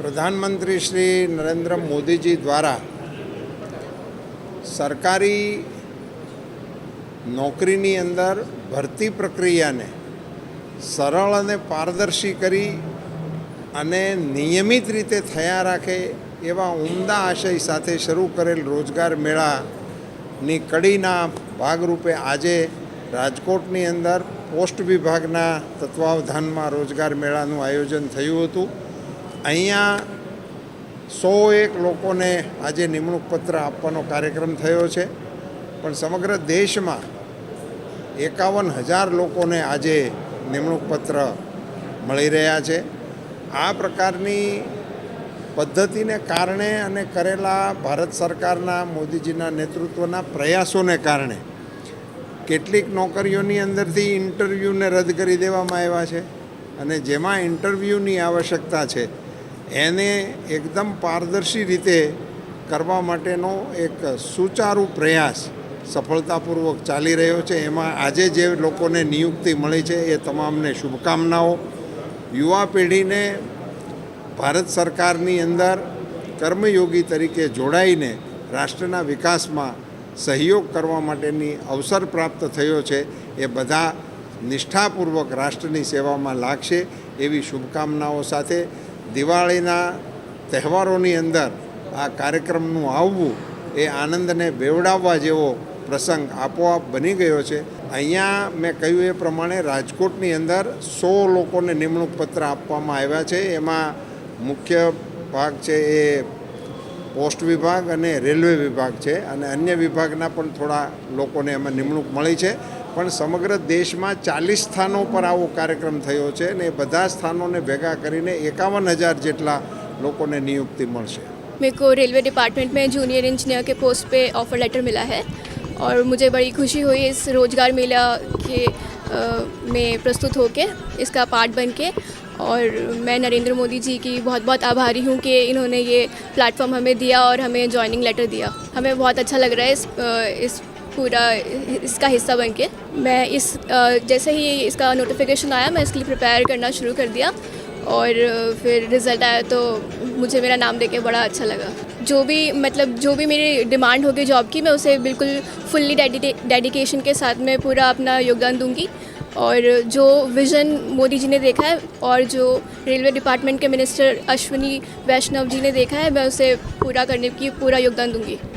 પ્રધાનમંત્રી શ્રી નરેન્દ્ર મોદીજી દ્વારા સરકારી નોકરીની અંદર ભરતી પ્રક્રિયાને સરળ અને પારદર્શી કરી અને નિયમિત રીતે થયા રાખે એવા ઉમદા આશય સાથે શરૂ કરેલ રોજગાર મેળાની કડીના ભાગરૂપે આજે રાજકોટની અંદર પોસ્ટ વિભાગના તત્વાવધાનમાં રોજગાર મેળાનું આયોજન થયું હતું. અહીંયા સો એક લોકોને આજે નિમણૂક પત્ર આપવાનો કાર્યક્રમ થયો છે. પણ સમગ્ર દેશમાં એકાવન હજાર લોકોને આજે નિમણૂક પત્ર મળી રહ્યા છે. આ પ્રકારની પદ્ધતિને કારણે અને કરેલા ભારત સરકારના, મોદીજીના નેતૃત્વના પ્રયાસોને કારણે કેટલીક નોકરીઓની અંદરથી ઇન્ટરવ્યૂને રદ કરી દેવામાં આવ્યા છે. અને જેમાં ઇન્ટરવ્યૂની આવશ્યકતા છે એને એકદમ પારદર્શી રીતે કરવા માટેનો એક સુચારુ પ્રયાસ સફળતાપૂર્વક ચાલી રહ્યો છે. એમાં આજે જે લોકોને નિયુક્તિ મળી છે એ તમામને શુભકામનાઓ. યુવા પેઢીને ભારત સરકારની અંદર કર્મયોગી તરીકે જોડાઈને રાષ્ટ્રના વિકાસમાં સહયોગ કરવા માટેની અવસર પ્રાપ્ત થયો છે. એ બધા નિષ્ઠાપૂર્વક રાષ્ટ્રની સેવામાં લાગશે એવી શુભકામનાઓ સાથે દિવાળીના તહેવારોની અંદર આ કાર્યક્રમનું આવવું એ આનંદને બેવડાવવા જેવો પ્રસંગ આપોઆપ બની ગયો છે. અહીંયા મેં કહ્યું એ પ્રમાણે રાજકોટની અંદર સો લોકોને નિમણૂક પત્ર આપવામાં આવ્યા છે. એમાં મુખ્ય ભાગ છે એ પોસ્ટ વિભાગ અને રેલવે વિભાગ છે અને અન્ય વિભાગના પણ થોડા લોકોને એમાં નિમણૂક મળી છે. પણ સમગ્ર દેશમાં ચાલીસ સ્થાનો પર આવો કાર્યક્રમ થયો છે અને એ બધા સ્થાનોને ભેગા કરીને એકાવન હજાર જેટલા લોકોને નિયુક્તિ મળશે मेरे को रेलवे डिपार्टमेंट में जूनियर इंजीनियर के पोस्ट पे ऑफ़र लेटर मिला है और मुझे बड़ी खुशी हुई इस रोज़गार मेला के अ, में प्रस्तुत होके इसका पार्ट बन के और मैं नरेंद्र मोदी जी की बहुत बहुत आभारी हूँ कि इन्होंने ये प्लेटफॉर्म हमें दिया और हमें ज्वाइनिंग लेटर दिया हमें बहुत अच्छा लग रहा है इस अ, इस पूरा इसका हिस्सा बन के मैं इस जैसे ही इसका नोटिफिकेशन आया, मैं इसके लिए प्रिपेयर करना शुरू कर दिया और फिर रिज़ल्ट आया तो मुझे मेरा नाम देके बड़ा अच्छा लगा। जो भी मतलब जो भी मेरी डिमांड होगी जॉब की, मैं उसे बिल्कुल फुल्ली डेडिकेशन के साथ में पूरा अपना योगदान दूँगी। और जो विज़न मोदी जी ने देखा है और जो रेलवे डिपार्टमेंट के मिनिस्टर अश्विनी वैष्णव जी ने देखा है, मैं उसे पूरा करने की पूरा योगदान दूँगी।